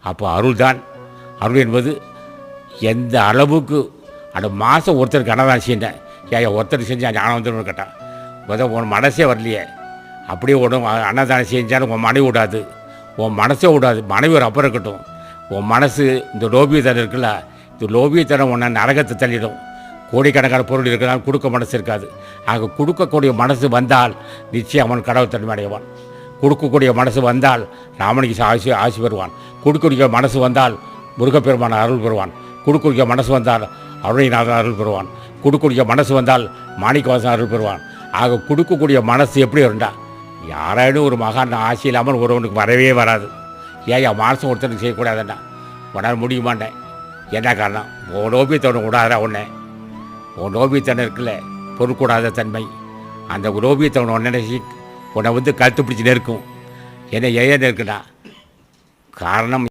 அப்போ அருள் தான் அருள் என்பது எந்த அளவுக்கு அந்த மாதம் ஒருத்தருக்கு அன்னதானம் செஞ்சேன் ஏன் ஒருத்தர் செஞ்சா ஞானம் வந்துடும் கேட்டான் முதல் உன் மனசே வரலையே. அப்படியே விடும் அன்னதானம் செஞ்சாலும் உன் மனைவி விடாது. உன் மனசே விடாது. மனைவி ஒரு அப்புறம் இருக்கட்டும். உன் மனசு இந்த லோபியத்தனம் இருக்குல்ல இந்த லோபியத்தனம் உன்னை நரகத்தை தள்ளிடும். கோடிக்கணக்கான பொருள் இருக்கிறான் கொடுக்க மனசு இருக்காது. ஆக கொடுக்கக்கூடிய மனசு வந்தால் நிச்சயம் அவன் கடவுள் தன்மை அடைவான். கொடுக்கக்கூடிய மனசு வந்தால் ராமனுக்கு ஆசி ஆசி பெறுவான். கொடுக்கக்கூடிய மனசு வந்தால் முருகப்பெருமான அருள் பெறுவான். கொடுக்கக்கூடிய மனசு வந்தால் அருணைநாதன் அருள் பெறுவான். கொடுக்கக்கூடிய மனசு வந்தால் மாணிக்கவாசன் அருள் பெறுவான். ஆக கொடுக்கக்கூடிய மனசு எப்படி இருந்தா யாராயினும் ஒரு மகான் ஆசை இல்லாமல் ஒருவனுக்கு வரவே வராது. ஏன் என் மானசம் ஒருத்தனுக்கு செய்யக்கூடாதுன்னா உன்னால் முடியுமாண்ணே என்ன? காரணம்? உன் லோபியத்தோட விடாதா உன்னை. உன் லோபியத்தனம் இருக்குல்ல பொறுக்கூடாத தன்மை. அந்த லோபியத்தவனை உன்னை நினைச்சி உன்னை வந்து கழுத்து பிடிச்சி இருக்கும். என்ன ஏன் நெருக்குடா காரணம்